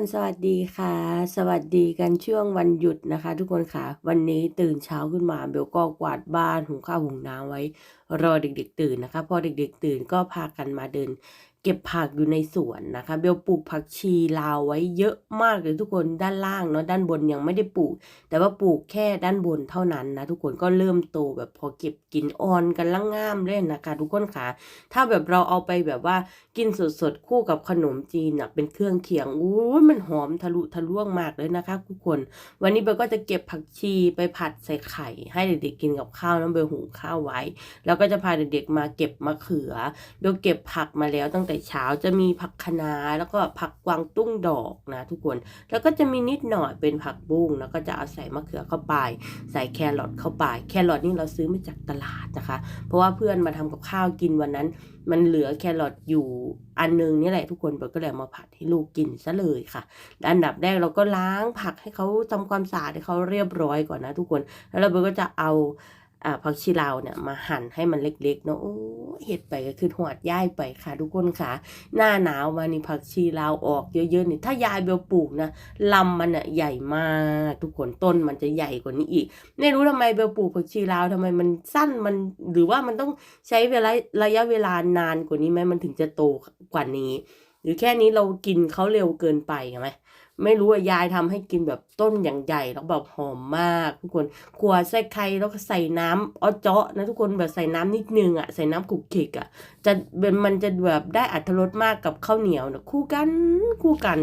คนสวัสดีค่ะ สวัสดีกันช่วงวันหยุดนะคะ ทุกคนค่ะ วันนี้ตื่นเช้าขึ้นมาเบลก็กวาดบ้านหุงข้าวหุงน้ำไว้ รอเด็กๆ ตื่นนะคะ พอเด็กๆ ตื่นก็พากันมาเดิน เก็บผักอยู่ในสวนนะคะ เบลปลูกผักชีลาวไว้เยอะมากเลยทุกคนด้านล่างเนาะด้านบนยังไม่ได้ปลูก แต่ว่าปลูกแค่ด้านบนเท่านั้นนะทุกคนก็เริ่มโตแบบพอเก็บกินอ่อนกันล่างงามเลยนะคะทุกคนค่ะ ถ้าแบบเราเอาไปแบบว่ากินสดๆคู่กับขนมจีนอะเป็นเครื่องเคียงอู้มันหอมทะลุทะลวงมากเลยนะคะ ทุกคน วันนี้เบลก็จะเก็บผักชีไปผัดใส่ไข่ ให้เด็กๆกินกับข้าวน้ำเบลหุงข้าวไว้ แล้วก็จะพาเด็กๆมาเก็บมะเขือเบลเก็บผักมาแล้วตั้งแต่เช้าจะมีผักคะน้าแล้วก็ผักกวางตุ้งดอกนะทุกคน แล้วก็จะมีนิดหน่อยเป็นผักบุ้งแล้วก็จะเอาใส่มะเขือเข้าไป ใส่แครอทเข้าไป แครอทนี่เราซื้อมาจากตลาดนะคะ เพราะว่าเพื่อนมาทำกับข้าวกินวันนั้น มันเหลือแครอทอยู่อันนึงนี่แหละทุกคนเบลก็เลยมาผัดให้ลูกกินซะเลยค่ะ อันดับแรกเราก็ล้างผักให้เขาทำความสะอาดให้เขาเรียบร้อยก่อนนะทุกคน แล้วเราเบลก็จะเอา อ่าผักชีลาวเนี่ยมาหั่นให้มันเล็กๆเนาะโอ้เห็ดไปก็คือหอดย่ายไปค่ะทุกคนค่ะ หน้าหนาวมานี่ผักชีลาวออกเยอะๆนี่ถ้ายายเบลปลูกนะลำมันอะใหญ่มากทุกคนต้นมันจะใหญ่กว่านี้อีก ไม่รู้ทำไมเบลปลูกผักชีลาวทำไมมันสั้นมันหรือว่ามันต้องใช้เวลาระยะเวลานานกว่านี้ไหมมันถึงจะโตกว่านี้ หรือแค่นี้เรากินเขาเร็วเกินไปไหม ไม่รู้ว่ายายทำให้กินแบบต้นอย่างใหญ่แล้วแบบหอมมากทุกคนขวใส่ไข่แล้วก็ใส่น้ำอ้อเจาะนะทุกคนแบบใส่น้ำนิดนึงอะใส่น้ำขลุกขิกอะจะเป็นมันจะแบบได้อัตรสมากกับข้าวเหนียวนะคู่กันคู่กัน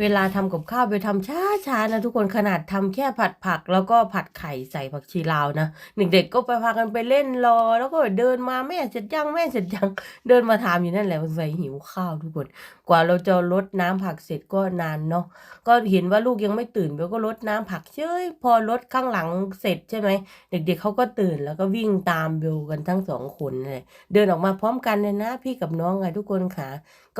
เวลาทำกับข้าวไปทำช้าช้าๆนะทุกคนขนาดทำแค่ผัดผัก แล้วก็ผัดไข่ใส่ผักชีลาวนะเด็กๆก็ไปพากันไปเล่นรอ แล้วก็เดินมาแม่เสร็จยังแม่เสร็จยังเดินมาถามอยู่นั่นแหละสงสัยหิวข้าวทุกคน กว่าเราจะลดน้ำผักเสร็จก็นานเนาะก็เห็นว่าลูกยังไม่ตื่นเบลก็ลดน้ำผักเฉยพอลดข้างหลังเสร็จใช่ไหมเด็กๆเขาก็ตื่นแล้วก็วิ่งตามเบลกันทั้งสองคนเลยเดินออกมาพร้อมกันเลยนะ พี่กับน้องไงทุกคนค่ะ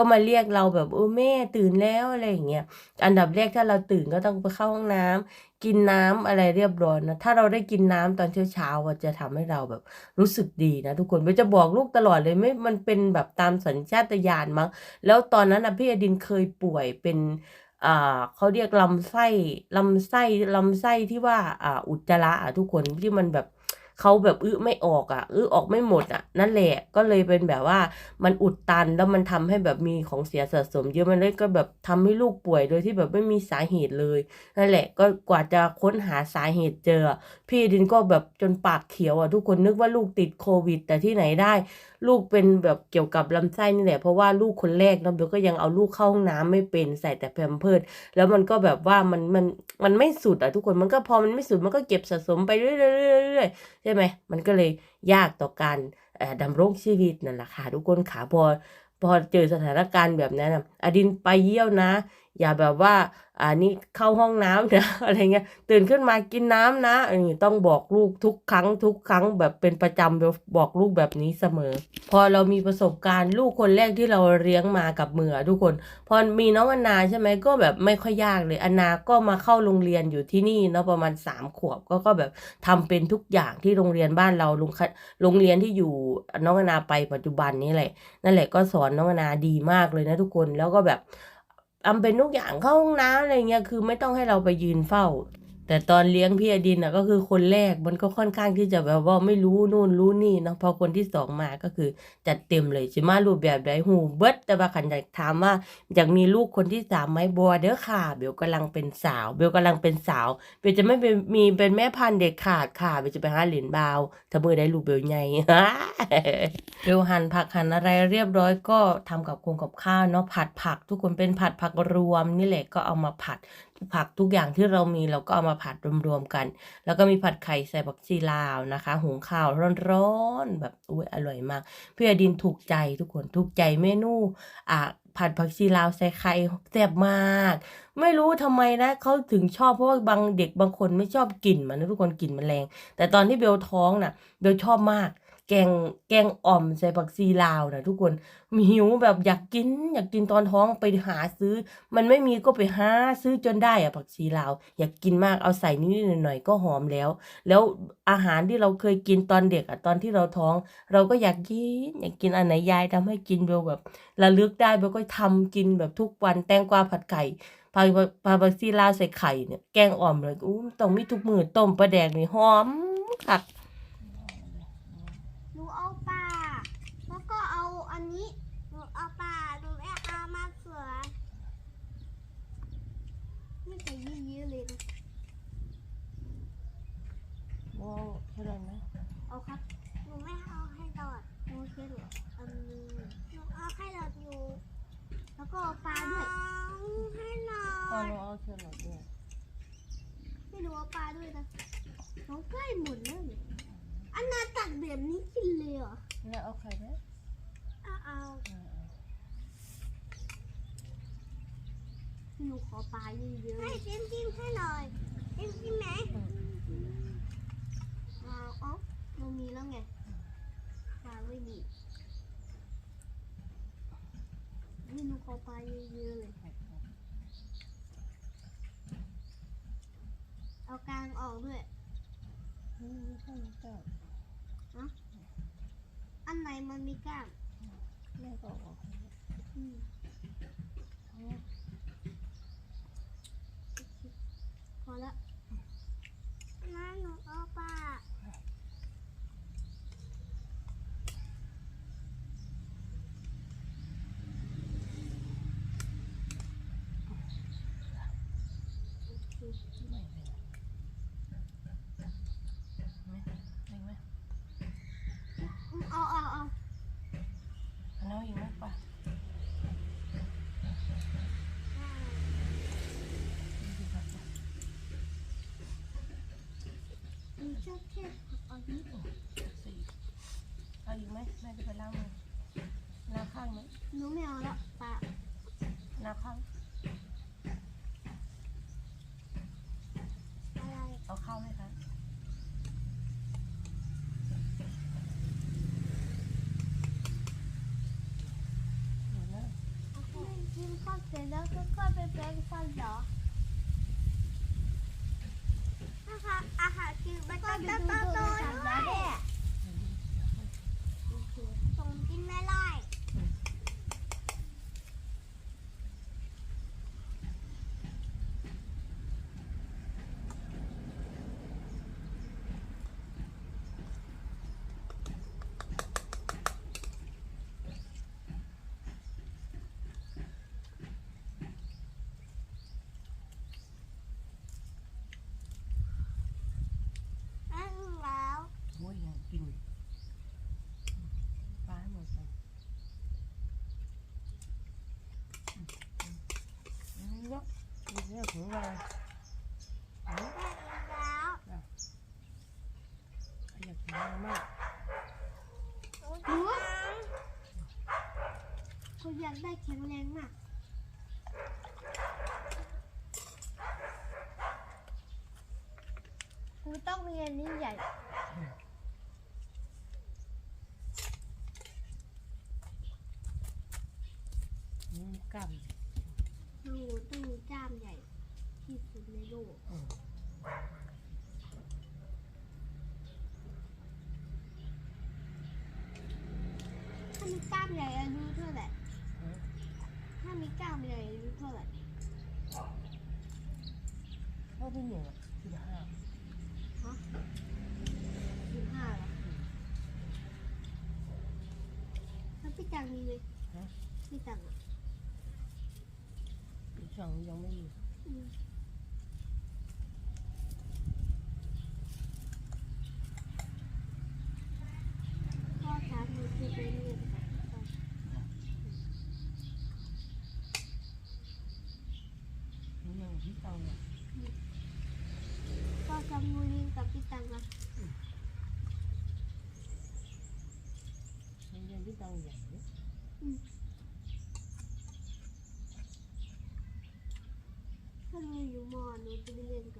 ก็มาเรียกเราแบบโอ้แม่ตื่นแล้วอะไรอย่างเงี้ยอันดับแรกถ้าเราตื่นก็ต้องไปเข้าห้องน้ำกินน้ำอะไรเรียบร้อยนะถ้าเราได้กินน้ำตอนเช้าๆอะจะทำให้เราแบบรู้สึกดีนะทุกคนเบลจะบอกลูกตลอดเลยไม่มันเป็นแบบตามสัญชาตญาณมั้งแล้วตอนนั้นนะพี่อดินเคยป่วยเป็นอ่าเขาเรียกลำไส้ลำไส้ลำไส้ที่ว่าอ่าอุจจาระอะทุกคนที่มันแบบ เขาแบบอื้อไม่ออกอะอื้อออกไม่หมดอะ นั่นแหละก็เลยเป็นแบบว่ามันอุดตันแล้วมันทำให้แบบมีของเสียสะสม เยอะมันเลยก็แบบทำให้ลูกป่วยโดยที่แบบไม่มีสาเหตุเลยนั่นแหละ ก็กว่าจะค้นหาสาเหตุเจอ พี่ดินก็แบบจนปากเขียวอะทุกคนนึกว่าลูกติดโควิด แต่ที่ไหนได้ ลูกเป็นแบบเกี่ยวกับลำไส้นี่แหละเพราะว่าลูกคนแรกเนาะเบลก็ยังเอาลูกเข้าห้องน้ำไม่เป็นใส่แต่แพมเพิร์สแล้วมันก็แบบว่ามันมันมันไม่สุดอะทุกคนมันก็พอมันไม่สุดมันก็เก็บสะสมไปเรื่อยๆๆใช่ไหมมันก็เลยยากต่อการดำรงชีวิตนั่นแหละค่ะทุกคนขาพอพอเจอสถานการณ์แบบนั้นอะอดินไปเยี่ยวนะ อย่าแบบว่า อ่านี่เข้าห้องน้ำนะอะไรเงี้ยตื่นขึ้นมากินน้ำนะอันนี้ต้องบอกลูกทุกครั้ง ทุกครั้งแบบเป็นประจำเบลบอกลูกแบบนี้เสมอ พอเรามีประสบการณ์ลูกคนแรกที่เราเลี้ยงมากับมืออทุกคน พอมีน้องอนาใช่ไหมก็แบบไม่ค่อยยากเลยอนาก็มาเข้าโรงเรียนอยู่ที่นี่เนาะประมาณสามขวบก็ก็แบบทำเป็นทุกอย่างที่โรงเรียนบ้านเราโรงคโรงเรียนที่อยู่น้องอนาไปปัจจุบันนี้แหละนั่นแหละก็สอนน้องอนาดีมากเลยนะทุกคนแล้วก็แบบ ทำเป็นทุกอย่างเข้าห้องน้ำอะไรเงี้ยคือไม่ต้องให้เราไปยืนเฝ้า แต่ตอนเลี้ยงพี่อดินอะก็คือคนแรกมันก็ค่อนข้างที่จะแบบว่าไม่รู้นู่นรู้นี่เนาะพอคนที่สองมาก็คือจัดเต็มเลยสิมารูปแบบใดหูเบิดแต่ว่าขันอยากถามว่าอยากมีลูกคนที่สามไหมบัวเด้อค่ะ เบลกำลังเป็นสาว เบลกำลังเป็นสาวเบลจะไม่เป็นมีเป็นแม่พันธุ์เด็กขาดค่ะเบลจะไปหาเหรียญบาวถ้ามือได้ลูกเบลใหญ่เบลหั่นผักหั่นอะไรเรียบร้อยก็ทำกับคงกับข้าวเนาะผัดผักทุกคนเป็นผัดผักรวมนี่แหละก็เอามาผัด ผักทุกอย่างที่เรามีเราก็เอามาผัดรวมๆกัน แล้วก็มีผัดไข่ใส่ผักชีลาวนะคะ หุงข้าวร้อนๆแบบอุ้ยอร่อยมาก พี่อดินถูกใจทุกคนถูกใจเมนูอ่าผัดผักชีลาวใส่ไข่แซ่บมาก ไม่รู้ทำไมนะเขาถึงชอบเพราะว่าบางเด็กบางคนไม่ชอบกลิ่นมันนะทุกคนกลิ่นมันแรง แต่ตอนที่เบลท้องน่ะเบลชอบมาก แกงแกงอ่อมใส่ผักชีลาวนะทุกคนมีหิวแบบอยากกิน อยากกินตอนท้องไปหาซื้อ มันไม่มีก็ไปหาซื้อจนได้อะผักชีลาว อยากกินมากเอาใส่นิดหน่อยก็หอมแล้ว แล้วอาหารที่เราเคยกินตอนเด็กอะตอนที่เราท้อง เราก็อยากกินอยากกินอันไหนยายทำให้กินเบลแบบระลึกได้เบลก็ทำกินแบบทุกวันแตงกวาผัดไก่ปลาปลาบักซีลาวใส่ไข่เนี่ยแกงอ่อมเลยอู้ต้องมีทุกมือต้มปลาแดกนี่หอมคัก หนูเอาปลา แล้วก็เอาอันนี้ หนูเอาปลา หนูไม่เอามาเสือไม่ใส่เยอะๆเลยนะ ว้าวแค่นั้นนะเอาครับ หนูไม่เอาให้ดอดหนูแค่หนูอันนี้หนูเอาให้ดอดอยู่ แล้วก็เอาปลาด้วยให้หน่ออ๋อยหนูเอาแค่นั้นด้วยไม่หนูเอาปลาด้วยนะน้องใกล้หมดแล้วเนี่ยอันนาตักแบบนี้กินเลยเหรอแล้วเอาไข่ไหมเอาเอาอ่าหนูขอปลาเยอะๆ ให้จิ้มจิ้มให้หน่อยจิ้มจิ้มไหม เอาเอ้าเรามีแล้วไงปลาไม่มีนี่หนูขอปลา เยอะๆเลยเอากลางออกด้วยอืมไม่ใช่ไม่ใช่อันไหนมันมีกล้างแม่ก็เอาออกอืมพอละน้าหนูเอาปลา ไม่เป็นไรไหมไม่ไหม อืมเอาเอาเอา อันนั้นอีกไหมปะ หนูชอบแค่ผักอันนี้สี่เอาอีกไหมแม่จะไปล้างมือล้างข้างไหมหนูไม่เอาละปลาล้างข้าง อะไรเอาเข้าไหมคะ เดี๋ยวนะไม่กินข้าวเสร็จแล้วก็ค่อยไปแปรงฟันเหรอนะคะ อาหารกินมันก็จะโตโตด้วยส่งกินไม่ได้ อันแล้ว โอ้ยยังกินปลาให้หมดเลยอืมเยอะเย อะถึงเลยอืมแล้วอยากกินมากหนูเขาอยากได้แข็งแรงมากคือต้องมีอันนี้ใหญ่ อืมกล้าม หนูต้องมีกล้ามใหญ่ที่สุดในโลก อืม ถ้ามีกล้ามใหญ่อายุเท่าไหร่ อืม ถ้ามีกล้ามใหญ่อายุ เท่าไหร่เท่าที่เหนื่อยสิบห้าฮะสิบห้าเหรอแล้วพี่จังมีไหมฮะพี่จังอะพี่จังยังไม่มี ถ้อยู่มอหนูจะไปเรียนกั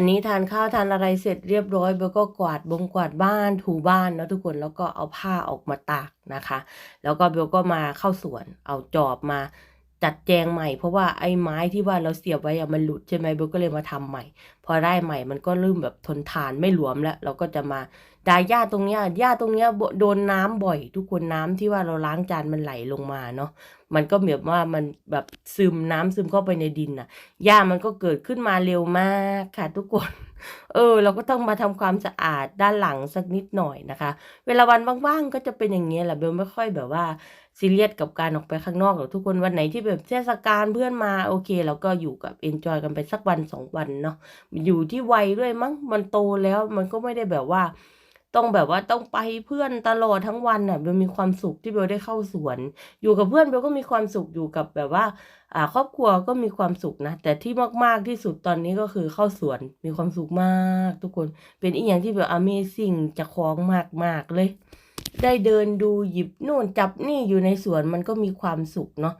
วันนี้ทานข้าวทานอะไรเสร็จเรียบร้อยเบลก็กวาดบงกวาดบ้านถูบ้านเนาะทุกคนแล้วก็เอาผ้าออกมาตากนะคะ แล้วก็เบลก็มาเข้าสวน เอาจอบมา จัดแจงใหม่เพราะว่าไอ้ไม้ที่ว่าเราเสียบไว้อะมันหลุดใช่ไหมเบลก็เลยมาทำใหม่ พอได้ใหม่มันก็เริ่มแบบทนทานไม่หลวมแล้ว เราก็จะมาดายหญ้าตรงเนี้ยหญ้าตรงเนี้ยโดนน้ำบ่อย ทุกคนน้ำที่ว่าเราล้างจานมันไหลลงมาเนาะมันก็แบบว่ามันแบบซึมน้ำซึมเข้าไปในดินน่ะหญ้ามันก็เกิดขึ้นมาเร็วมากค่ะ ทุกคน เออ เราก็ต้องมาทำความสะอาดด้านหลังสักนิดหน่อยนะคะ เวลาวันว่างๆก็จะเป็นอย่างเงี้ยแหละเบลไม่ค่อยแบบว่า ซีเรียสกับการออกไปข้างนอกหรอกทุกคนวันไหนที่แบบเทศกาลเพื่อนมาโอเคเราก็อยู่กับเอนจอยกันไปสักวันสองวันเนาะอยู่ที่วัยด้วยมั้งมันโตแล้วมันก็ไม่ได้แบบว่า ต้องแบบว่าต้องไปเพื่อนตลอดทั้งวันน่ะเบลมีความสุขที่เบลได้เข้าสวน อยู่กับเพื่อนเบลก็มีความสุขอยู่กับแบบว่า อ่า ครอบครัวก็มีความสุขนะแต่ที่มากๆที่สุดตอนนี้ก็คือเข้าสวนมีความสุขมาก ทุกคนเป็นอีกอย่างที่แบบ Amazing จะคล้องมากๆเลย ได้เดินดูหยิบนู่นจับนี่อยู่ในสวนมันก็มีความสุขเนาะ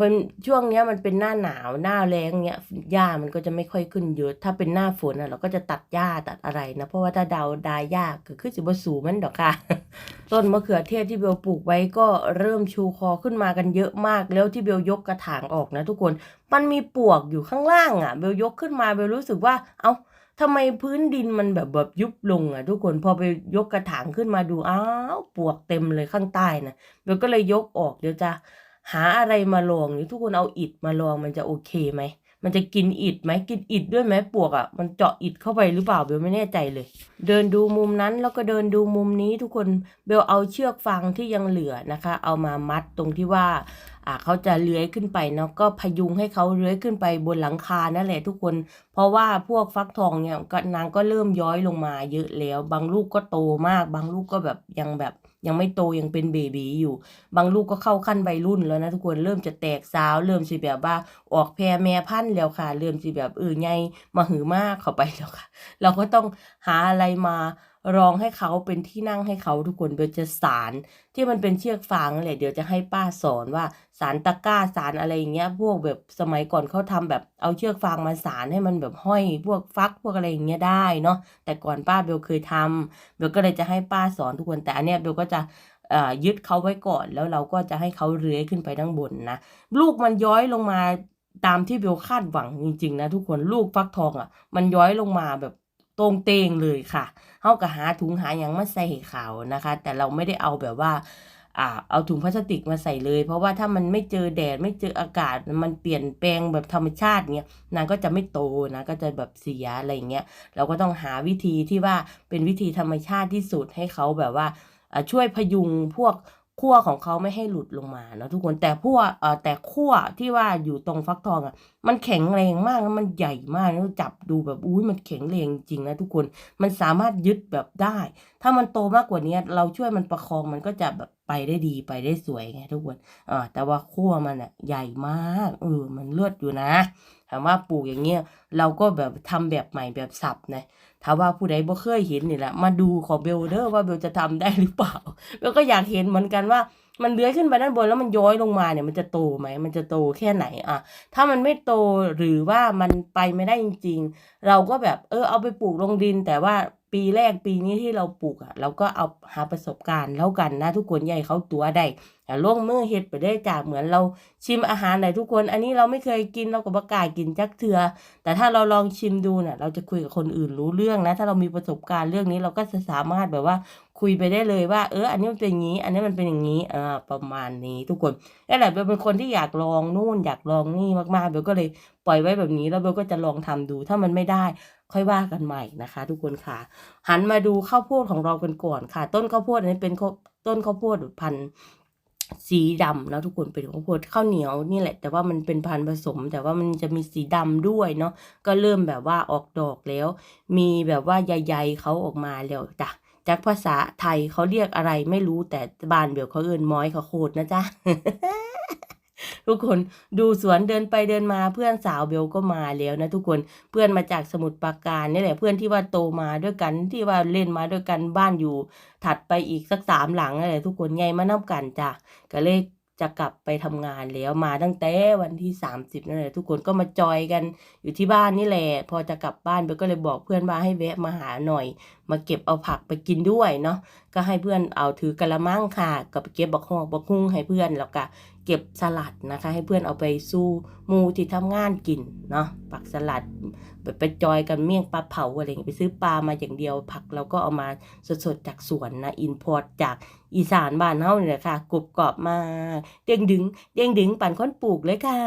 มันช่วงเนี้ยมันเป็นหน้าหนาวหน้าแล้งเนี้ยหญ้ามันก็จะไม่ค่อยขึ้นเยอะ ถ้าเป็นหน้าฝนอะเราก็จะตัดหญ้าตัดอะไรนะ เพราะว่าถ้าดาวดายหญ้าก็คือสิบสูมันดอกค่ะ ต้นมะเขือเทศที่เบลปลูกไว้ก็เริ่มชูคอขึ้นมากันเยอะมาก แล้วที่เบลยกกระถางออกนะ ทุกคน มันมีปวกอยู่ข้างล่างอะ เบลยกขึ้นมาเบลรู้สึกว่า เอ้า ทำไมพื้นดินมันแบบแบบยุบลงอะ ทุกคนพอไปยกกระถางขึ้นมาดูอ้าวปวกเต็มเลยข้างใต้นะเบลก็เลยยกออกเดี๋ยวจะหาอะไรมาลองนี่ทุกคนเอาอิฐมาลองมันจะโอเคไหม มันจะกินอิฐไหมกินอิฐด้วยไหมปวกอะ มันเจาะอิฐเข้าไปหรือเปล่าเบลไม่แน่ใจเลย เดินดูมุมนั้นแล้วก็เดินดูมุมนี้ทุกคนเบลเอาเชือกฟางที่ยังเหลือนะคะ เอามามัดตรงที่ว่าอ่าเขาจะเลื้อยขึ้นไปเนาะก็พยุงให้เขาเลื้อยขึ้นไปบนหลังคานั่นแหละทุกคน เพราะว่าพวกฟักทองเนี่ยก็นางก็เริ่มย้อยลงมาเยอะแล้ว บางลูกก็โตมาก บางลูกก็แบบยังแบบ ยังไม่โตยังเป็นเบบีอยู่ บางลูกก็เข้าขั้นวัยรุ่นแล้วนะทุกคนเริ่มจะแตกสาว เริ่มสิแบบว่าออกแพรแม่พันธุ์แล้วค่ะ เริ่มสิแบบเออไงมาหือมากเข้าไปแล้วค่ะ เราก็ต้องหาอะไรมา รองให้เขาเป็นที่นั่งให้เขาทุกคนเบลจะสารที่มันเป็นเชือกฟางนั่นแหละเดี๋ยวจะให้ป้าสอนว่าสารตะกร้าสารอะไรอย่างเงี้ย พวกแบบสมัยก่อนเขาทำแบบเอาเชือกฟางมาสารให้มันแบบห้อยพวกฟักพวกอะไรอย่างเงี้ยได้เนาะแต่ก่อนป้าเบลเคยทำเบลก็เลยจะให้ป้าสอนทุกคนแต่อันเนี้ยเบลก็จะยึดเขาไว้ก่อน แล้วเราก็จะให้เขาเลื้อยขึ้นไปด้านบนนะลูกมันย้อยลงมาตามที่เบลคาดหวังจริงๆนะทุกคนลูกฟักทองอะ มันย้อยลงมาแบบ ตรงเตงเลยค่ะเฮาก็หาถุงหาหยังมาใส่เขานะคะ แต่เราไม่ได้เอาแบบว่าอ่าเอาถุงพลาสติกมาใส่เลย เพราะว่าถ้ามันไม่เจอแดดไม่เจออากาศมันเปลี่ยนแปลงแบบธรรมชาติเนี้ยนางก็จะไม่โตนะก็จะแบบเสียอะไรอย่างเงี้ยเราก็ต้องหาวิธีที่ว่าเป็นวิธีธรรมชาติที่สุดให้เขาแบบว่าอ่าช่วยพยุงพวกขั้วของเขาไม่ให้หลุดลงมาเนาะทุกคนแต่พวกเอ่อแต่ขั้วที่ว่าอยู่ตรงฟักทองอะ มันแข็งแรงมากแล้วมันใหญ่มากแล้วจับดูแบบอุ้ยมันแข็งแรงจริงนะทุกคนมันสามารถยึดแบบได้ ถ้ามันโตมากกว่านี้เราช่วยมันประคองมันก็จะแบบไปได้ดีไปได้สวยไงทุกคนอ่าแต่ว่าขั้วมันอะใหญ่มากเออมันเลือดอยู่นะถามว่าปลูกอย่างเงี้ยเราก็แบบทำแบบใหม่แบบสับนะถ้าว่าผู้ใดบ่เคยเห็นนี่แหละมาดูขอเบลเดอร์ว่าเบลจะทำได้หรือเปล่าเบลก็อยากเห็นเหมือนกันว่า มันเลื้อยขึ้นไปด้านบนแล้วมันย้อยลงมาเนี่ย มันจะโตไหม มันจะโตแค่ไหนอะ ถ้ามันไม่โตหรือว่ามันไปไม่ได้จริง ๆ เราก็แบบเออเอาไปปลูกลงดิน แต่ว่าปีแรกปีนี้ที่เราปลูกอะ เราก็เอาหาประสบการณ์แล้วกันนะทุกคนใหญ่เขาตัวได้ ล่วงมือเฮ็ดไปได้จากเหมือนเราชิมอาหารไหนทุกคน อันนี้เราไม่เคยกินเราก็ประกาศกินจักเถือ แต่ถ้าเราลองชิมดูเนี่ยเราจะคุยกับคนอื่นรู้เรื่องนะ ถ้าเรามีประสบการณ์เรื่องนี้เราก็จะสามารถแบบว่าคุยไปได้เลยว่า เออ อันนี้มันเป็นอย่างนี้ อันนี้มันเป็นอย่างนี้อ่าประมาณนี้ทุกคนนั่นแหละเบลเป็นคนที่อยากลองนู่นอยากลองนี่มากๆเบลก็เลยปล่อยไว้แบบนี้แล้วเบลก็จะลองทำดู ถ้ามันไม่ได้ค่อยว่ากันใหม่นะคะ ทุกคนค่ะ หันมาดูข้าวโพดของเรากันก่อนค่ะ ต้นข้าวโพดอันนี้เป็นต้นข้าวโพดพันธุ์ สีดำนะทุกคนเป็นข้าวโพดข้าวเหนียวนี่แหละ แต่ว่ามันเป็นพันธุ์ผสม แต่ว่ามันจะมีสีดำด้วยเนาะก็เริ่มแบบว่าออกดอกแล้ว มีแบบว่าใยๆเขาออกมาแล้วจ้ะจากภาษาไทยเขาเรียกอะไรไม่รู้แต่บ้านเบลเขาเอินม้อยเขาโคดนะจ๊ะ ทุกคนดูสวนเดินไปเดินมาเพื่อนสาวเบลก็มาแล้วนะทุกคนเพื่อนมาจากสมุทรปราการนี่แหละเพื่อนที่ว่าโตมาด้วยกันที่ว่าเล่นมาด้วยกันบ้านอยู่ ถัดไปอีกสักสามหลังอะไรทุกคนไงมานับกันจ้ะก็เลย จะกลับไปทำงานแล้วมาตั้งแต่วันที่ 30นั่นแหละทุกคนก็มาจอยกันอยู่ที่บ้านนี่แหละ พอจะกลับบ้านเบลก็เลยบอกเพื่อนว่าให้แวะมาหาหน่อย มาเก็บเอาผักไปกินด้วยเนาะก็ให้เพื่อนเอาถือกระมังค่ะกับเก็บบักฮอกบักฮุ้งให้เพื่อนแล้วก็เก็บสลัดนะคะ ให้เพื่อนเอาไปสู้มูที่ทำงานกินเนาะปักสลัดไปไปจอยกันเมี่ยงปลาเผาอะไรอย่างเงี้ยไปซื้อปลามาอย่างเดียวผักเราก็เอามาสดๆจากสวนนะอินพอร์ตจาก อีสานบ้านเฮาเนี่ยแหละค่ะกรุบกรอบมากเด้งดึงเด้งดึงปั่นค้นปลูกเลยค่ะ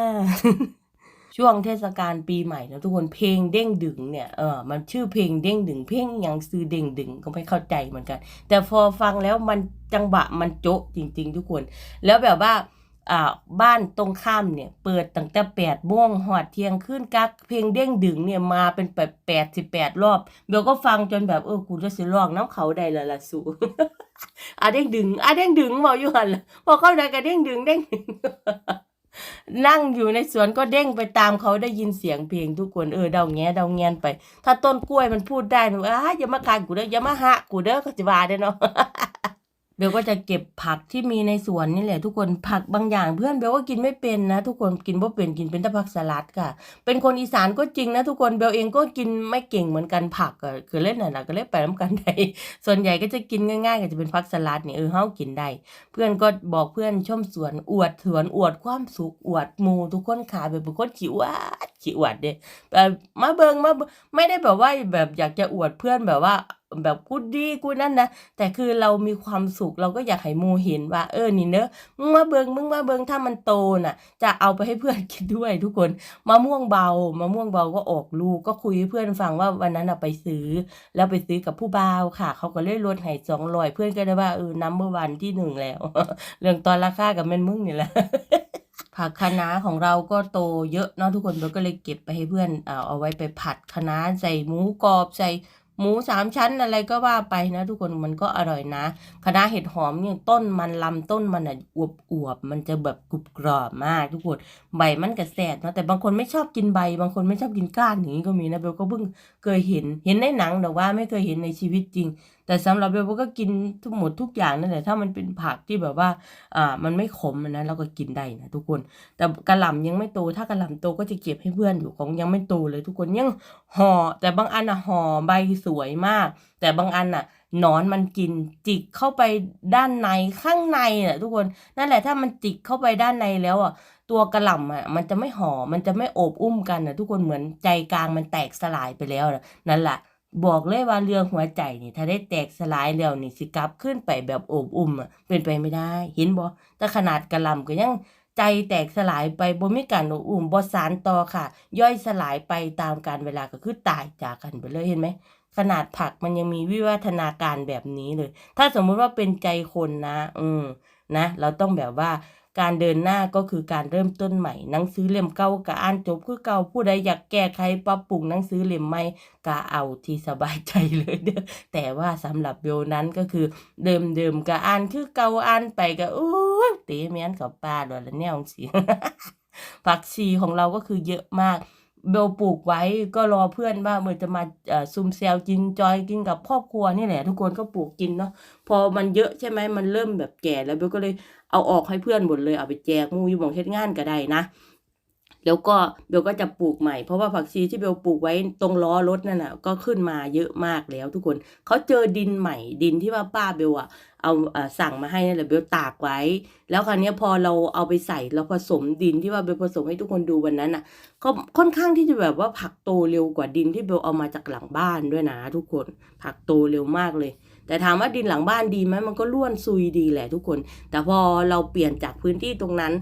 ช่วงเทศกาลปีใหม่นะทุกคนเพลงเด้งดึงเนี่ยเออมันชื่อเพลงเด้งดึงเพลงยังซื้อเด้งดึงก็ไม่เข้าใจเหมือนกัน แต่พอฟังแล้วมันจังหวะมันโจ๊ะจริง ๆ ทุกคน แล้วแบบว่า บ้านตรงข้ามเนี่ย เปิดตั้งแต่แปดโมงหอดเที่ยงขึ้นกักเพลงเด้งดึงเนี่ยมาเป็นแบบแปดสิบแปดรอบเบลก็ฟังจนแบบเออกูจะสิร้องน้ำเขาได้ละละสูอะเด้งดึงอะเด้งดึงบอกอยู่หันล่ะพอเข้าใจก็เด้งดึงเด้งดึงนั่งอยู่ในสวนก็เด้งไปตามเขาได้ยินเสียงเพลงทุกคนเออเดาแงเดาแงนไป ถ้าต้นกล้วยมันพูดได้หนูอะอย่ามาคานกูเด้ออย่ามาหะกูเด้อก็จะว่าได้อเนาะ เบลก็จะเก็บผักที่มีในสวนนี่แหละทุกคนผักบางอย่างเพื่อนเบลก็กินไม่เป็นนะ ทุกคนกินบ่เป็นกินเป็นแต่ผักสลัดค่ะ เป็นคนอีสานก็จริงนะทุกคนเบลเองก็กินไม่เก่งเหมือนกันผักอะคือเล่นน่ะนะก็เล่นไปน้ำกันได้ส่วนใหญ่ก็จะกินง่ายๆ ก็จะเป็นผักสลัดนี่เออเฮากินได้เพื่อนก็บอกเพื่อนชมสวนอวดสวนอวดความสุขอวดหมูทุกคนขาแบบเป็นคนขี้อวดขี้อวดเด้แบบมาเบิงมาเบิ่งไม่ได้แบบว่าแบบอยากจะอวดเพื่อนแบบว่า แบบกูดีกูนั่นนะแต่คือเรามีความสุขเราก็อยากให้หมูเห็นว่า เออนี่เนอะมึงมาเบิงมึงมาเบิงถ้ามันโตน่ะ จะเอาไปให้เพื่อนกินด้วยทุกคนมะม่วงเบามะม่วงเบาก็ออกลูกก็คุยให้เพื่อนฟังว่าวันนั้นอะไปซื้อ แล้วไปซื้อกับผู้บ่าวค่ะ เขาก็เลยลดให้สองร้อยเพื่อนก็ได้ว่าเออนัมเบอร์วันที่หนึ่งแล้ว เรื่องตอนราคากับแม่นมึงนี่แหละผักคะน้าของเราก็โตเยอะเนาะทุกคนเราก็เลยเก็บไปให้เพื่อนเอาเอาไว้ไปผัดคะน้าใส่หมูกรอบใส่ หมูสามชั้นอะไรก็ว่าไปนะ ทุกคนมันก็อร่อยนะคณะเห็ดหอมเนี่ยต้นมันลำต้นมันอะอวบอวบมันจะแบบกรุบกรอบมากทุกคนใบมันกระแสดเนาะแต่บางคนไม่ชอบกินใบบางคนไม่ชอบกินก้านอย่างนี้ก็มีนะเบลก็เพิ่งเคยเห็นเห็นในหนังแต่ว่าไม่เคยเห็นในชีวิตจริง แต่สำหรับเบลก็กินทุกหมดทุกอย่างนั่นแหละถ้ามันเป็นผักที่แบบว่าอ่ามันไม่ขมนะเราก็กินได้นะทุกคน แต่กระหล่ำยังไม่โตถ้ากระหล่ำโตก็จะเก็บให้เพื่อนอยู่ของยังไม่โตเลยทุกคนยังห่อแต่บางอันอะห่อใบสวยมาก แต่บางอันอะหนอนมันกินจิกเข้าไปด้านในข้างในอะทุกคนนั่นแหละถ้ามันจิกเข้าไปด้านในแล้วอะตัวกระหล่ำอะมันจะไม่ห่อมันจะไม่โอบอุ้มกันอะทุกคนเหมือนใจกลางมันแตกสลายไปแล้วนะนั่นแหละบอกเลยว่าเรื่องหัวใจนี่ถ้าได้แตกสลายแล้วนี่สิกลับขึ้นไปแบบโอบอุ้มอะเป็นไปไม่ได้เห็นบ่แต่ขนาดกระหล่ำก็ยังใจแตกสลายไปบ่มีการโอบอุ้มบ่สานต่อค่ะ ย่อยสลายไปตามการเวลาก็คือตายจากกันไปเลยเห็นไหม ขนาดผักมันยังมีวิวัฒนาการแบบนี้เลย ถ้าสมมุติว่าเป็นใจคนนะ อืมนะ เราต้องแบบว่าการเดินหน้าก็คือการเริ่มต้นใหม่ หนังสือเล่มเก่าก็อ่านจบคือเก่าผู้ใดอยากแก้ไขปรับปรุงหนังสือเล่มใหม่ก็เอาที่สบายใจเลยเด้อแต่ว่าสำหรับเบลนั้นก็คือเดิมเดิมก็อ่านคือเก่าอ่านไปก็โอ้ตะแม่นกับป้าโดนละแนวสิผักชีของเราก็คือเยอะมาก เบลปลูกไว้ก็รอเพื่อนว่าเมื่อจะมาซุมเซลกินจอยกินกับครอบครัวนี่แหละ ทุกคนก็ปลูกกินเนาะพอมันเยอะใช่ไหมมันเริ่มแบบแก่แล้วเบลก็เลยเอาออกให้เพื่อนหมดเลยเอาไปแจกมูอยู่หมองเฮ็ดงานก็ได้นะ แล้วก็เบลก็จะปลูกใหม่เพราะว่าผักชีที่เบลปลูกไว้ตรงล้อรถนั่นน่ะก็ขึ้นมาเยอะมากแล้วทุกคนเขาเจอดินใหม่ดินที่ว่าป้าเบลอะเอาอ่อสั่งมาให้นั่นแหละเบลตากไว้ แล้วคราวนี้พอเราเอาไปใส่เราผสมดินที่ว่าเบลผสมให้ทุกคนดูวันนั้นน่ะก็ค่อนข้างที่จะแบบว่าผักโตเร็วกว่าดินที่เบลเอามาจากหลังบ้านด้วยนะทุกคนผักโตเร็วมากเลย แต่ถามว่าดินหลังบ้านดีไหมมันก็ร่วนซุยดีแหละทุกคน แต่พอเราเปลี่ยนจากพื้นที่ตรงนั้น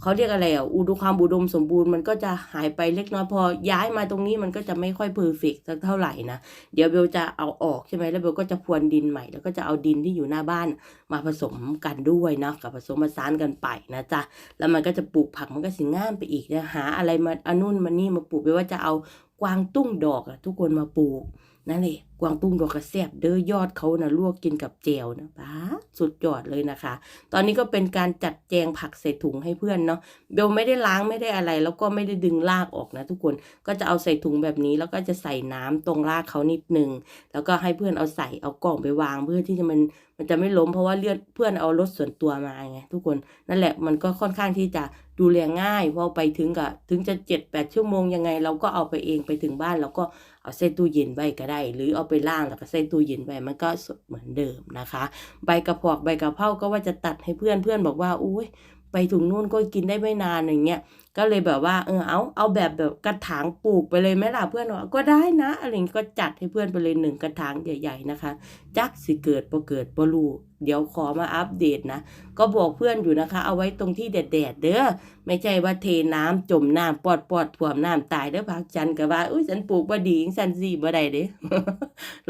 เขาเรียกอะไรอะอุดมความอุดมสมบูรณ์มันก็จะหายไปเล็กน้อยพอย้ายมาตรงนี้มันก็จะไม่ค่อยเพอร์เฟกสักเท่าไหร่นะ เดี๋ยวเบลจะเอาออกใช่ไหมแล้วเบลก็จะพรวนดินใหม่ แล้วก็จะเอาดินที่อยู่หน้าบ้านมาผสมกันด้วยเนาะกับผสมผสานกันไปนะจ๊ะแล้วมันก็จะปลูกผักมันก็สิง่ามไปอีกนะหาอะไรมาอนนู่นมานี่มาปลูกไปว่าจะเอากวางตุ้งดอกอะทุกคนมาปลูกนั่นแหละกวางตุ้งดอกกระแซบเด้อยอดเขานะลวกกินกับแจวนะป้า สุดยอดเลยนะคะ ตอนนี้ก็เป็นการจัดแจงผักใส่ถุงให้เพื่อนเนาะเบลไม่ได้ล้างไม่ได้อะไร แล้วก็ไม่ได้ดึงรากออกนะทุกคนก็จะเอาใส่ถุงแบบนี้แล้วก็จะใส่น้ำตรงรากเขานิดนึงแล้วก็ให้เพื่อนเอาใส่เอากล่องไปวางเพื่อที่จะมัน มันจะไม่ล้มเพราะว่าเลื่อนเพื่อนเอารถส่วนตัวมาไงทุกคนนั่นแหละมันก็ค่อนข้างที่จะดูแลง่ายเพอไปถึงกับถึงจะเจ็ดแปดชั่วโมงยังไง เราก็เอาไปเองไปถึงบ้านเราก็เอาใส่ตู้เย็นไว้ก็ได้ หรือเอาไปล่างแล้วก็ใส่ตู้เย็นไว้มันก็สดเหมือนเดิมนะคะ ใบกระพอกใบกระเพราก็ว่าจะตัดให้เพื่อนเพื่อนบอกว่าอุ้ยไปถึงนู่นก็กินได้ไม่นานอย่างเงี้ย ก็เลยแบบว่าเออเอาเอาแบบแบบกระถางปลูกไปเลยไหมล่ะเพื่อนว่าก็ได้นะอะไรเงี้ก็จัดให้เพื่อนไปเลยหนึ่งกระถางใหญ่ๆนะคะ จักสิเกิดบ่เกิดบ่รูเดี๋ยวขอมาอัปเดตนะ ก็บอกเพื่อนอยู่นะคะ เอาไว้ตรงที่แดดๆเด้อไม่ใช่ว่าเทน้ำจมน้ำปอดปอดถ่วมน้ำตายเด้อพักฉันก็ว่าอุ้ยฉันปลูกบ่ดีจังซั่นสิบ่ได้เด้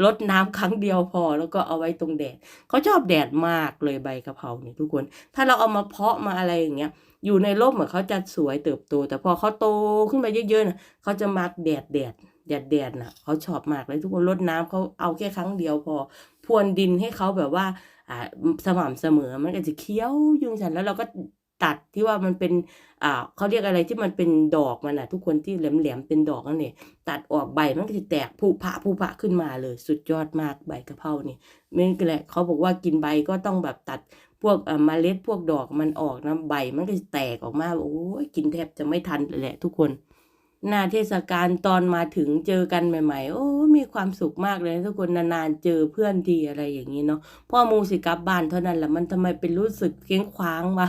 ลดน้ำครั้งเดียวพอแล้วก็เอาไว้ตรงแดดเขาชอบแดดมากเลยใบกะเพราเนี่ยทุกคน ถ้าเราเอามาเพาะมาอะไรอย่างเงี้ย อยู่ในร่มเหมือนเขาจะสวยเติบโต แต่พอเขาโตขึ้นมาเยอะๆนะเขาจะมักแดดแดดแดดแดดน่ะเขาชอบมากเลยทุกคนรดน้ำเขาเอาแค่ครั้งเดียวพอพรวนดินให้เขาแบบว่าอ่าสม่ำเสมอมันก็จะเคี้ยวยุงฉันแล้วเราก็ตัดที่ว่ามันเป็นอ่าเขาเรียกอะไรที่มันเป็นดอกมันน่ะทุกคนที่แหลมๆเป็นดอกนั่นเองตัดออกใบมันก็จะแตกผุผะผุผะขึ้นมาเลย สุดยอดมากใบกะเพรานี่นี่ก็แหละเขาบอกว่ากินใบก็ต้องแบบตัด วกเมล็ดพวกดอกมันออกนะใบมันก็จะแตกออกมาโอ้ยกินแทบจะไม่ทันเลยแหละทุกคน หน้าเทศกาลตอนมาถึงเจอกันใหม่ ๆ โอ้ มีความสุขมากเลยทุกคนนานๆเจอเพื่อนทีอะไรอย่างนี้เนาะพ่อมูสิกลับบ้านเท่านั้นแหละมันทำไมเป็นรู้สึกเกี้ยงคว้างวะ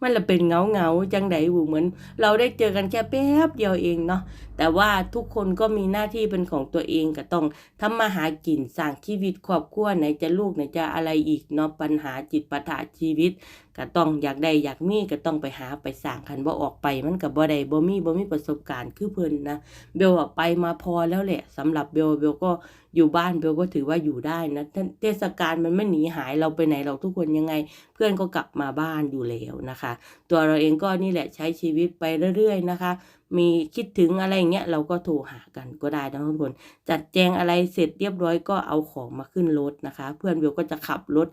มันละเป็นเงาเงาๆจังไดบูเหมือน เราได้เจอกันแค่แป๊บเดียวเองเนาะแต่ว่าทุกคนก็มีหน้าที่เป็นของตัวเองก็ต้องทำมาหากินสร้างชีวิตครอบครัวไหนจะลูกไหนจะอะไรอีกเนาะปัญหาจิตปัญหาชีวิต ก็ต้องอยากได้อยากมีก็ต้องไปหาไปสร้างคันบ่ออกไปมันก็บ่ได้บ่มีบ่มีประสบการณ์คือเพิ่นนะเบลออกไปมาพอแล้วแหละสำหรับเบลเบลก็อยู่บ้านเบลก็ถือว่าอยู่ได้นะเทศกาลมันไม่หนีหายเราไปไหนเราทุกคนยังไง เพื่อนก็กลับมาบ้านอยู่แล้วนะคะ ตัวเราเองก็นี่แหละใช้ชีวิตไปเรื่อยๆนะคะ มีคิดถึงอะไรอย่างเงี้ยเราก็โทรหากันก็ได้นะทุกคนจัดแจงอะไรเสร็จเรียบร้อยก็เอาของมาขึ้นรถนะคะ เพื่อนเบลก็จะขับรถ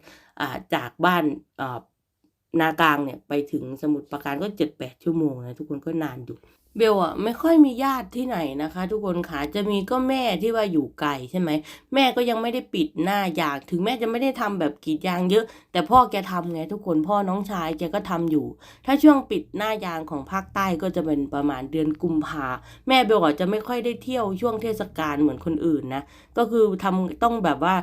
จากบ้าน นากลางเนี่ยไปถึงสมุทรปราการก็เจ็ดแปดชั่วโมงนะทุกคนก็นานอยู่เบลอะไม่ค่อยมีญาติที่ไหนนะคะ ทุกคนค่ะจะมีก็แม่ที่ว่าอยู่ไกลใช่ไหมแม่ก็ยังไม่ได้ปิดหน้ายางถึงแม่จะไม่ได้ทำแบบกรีดยางเยอะ แต่พ่อแกทำไงทุกคนพ่อน้องชายแกก็ทำอยู่ ถ้าช่วงปิดหน้ายางของภาคใต้ก็จะเป็นประมาณเดือนกุมภาแม่เบลอะจะไม่ค่อยได้เที่ยวช่วงเทศกาลเหมือนคนอื่นนะก็คือทำต้องแบบว่า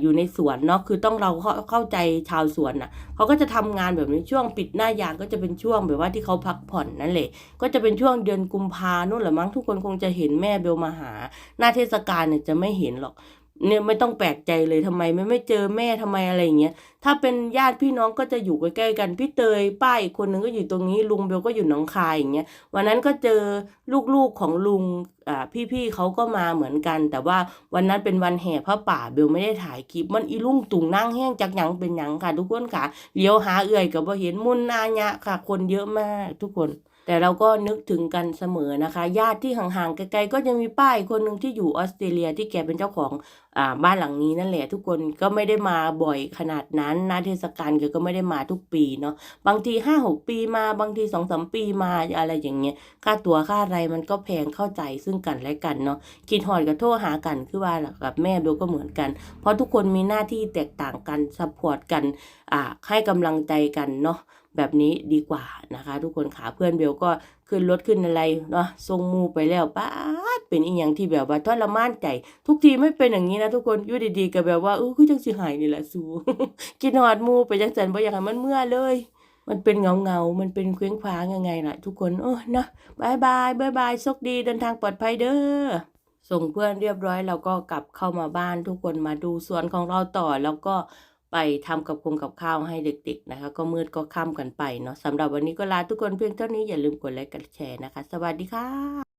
อยู่ในสวนเนาะคือต้องเราเข้าเข้าใจชาวสวนน่ะเขาก็จะทำงานแบบนี้ช่วงปิดหน้ายางก็จะเป็นช่วงแบบว่าที่เขาพักผ่อนนั่นแหละก็จะเป็นช่วงเดือนกุมภานู่นแหละมั้งทุกคนคงจะเห็นแม่เบลมาหา หน้าเทศกาลเนี่ยจะไม่เห็นหรอก เนี่ยไม่ต้องแปลกใจเลยทำไมไม่ไม่เจอแม่ทำไมอะไรอย่างเงี้ยถ้าเป็นญาติพี่น้องก็จะอยู่ใกล้ๆกันพี่เตยป้าอีกคนหนึ่งก็อยู่ตรงนี้ลุงเบลก็อยู่หนองคายอย่างเงี้ยวันนั้นก็เจอลูกๆของลุงอ่าพี่ๆเขาก็มาเหมือนกัน แต่ว่าวันนั้นเป็นวันแห่พระป่าเบลไม่ได้ถ่ายคลิปมันอีลุงตุงนั่งแห้งจากหยังเป็นหยังค่ะทุกคนค่ะเลี้ยวหาเอื่อยกับว่าเห็นมุนนายะค่ะ คนเยอะมากทุกคน แต่เราก็นึกถึงกันเสมอนะคะ ญาติที่ห่างๆไกลๆก็จะมีป้าอีกคนหนึ่งที่อยู่ออสเตรเลียที่แกเป็นเจ้าของอ่าบ้านหลังนี้นั่นแหละทุกคนก็ไม่ได้มาบ่อยขนาดนั้นนาเทศกาลแกก็ไม่ได้มาทุกปีเนาะบางทีห้าหกปีมาบางทีสองสามปีมาอะไรอย่างเงี้ยค่าตั๋วค่าอะไรมันก็แพงเข้าใจซึ่งกันและกันเนาะคิดหอดกับโทรหากันคือว่าล่ะกับแม่เบลก็เหมือนกัน เพราะทุกคนมีหน้าที่แตกต่างกันซัพพอร์ตกันอ่าให้กำลังใจกันเนาะ แบบนี้ดีกว่านะคะ ทุกคนขาเพื่อนเบลก็ขึ้นรถขึ้นอะไรเนาะทรงมูไปแล้วป้าดเป็นอีหยังที่แบบว่าทรมานใจทุกทีไม่เป็นอย่างนี้นะทุกคนอยู่ดีๆก็แบบว่าเออคือจังสิหายนี่แหละสูกินหอดมูไปจังสันบ่อยากให้มันเมื่อเลย มันเป็นเงาเงามันเป็นเคว้งคว้างยังไงล่ะ ทุกคนเออเนาะบายบายบายบายโชคดีเดินทางปลอดภัยเด้อส่งเพื่อนเรียบร้อยเราก็กลับเข้ามาบ้านทุกคนมาดูสวนของเราต่อแล้วก็ ไปทำกับคงกับข้าวให้เด็กๆนะคะ ก็มืดก็ค่ำกันไปเนาะสำหรับวันนี้ก็ลาทุกคนเพียงเท่านี้อย่าลืมกดไลค์กดแชร์นะคะ สวัสดีค่ะ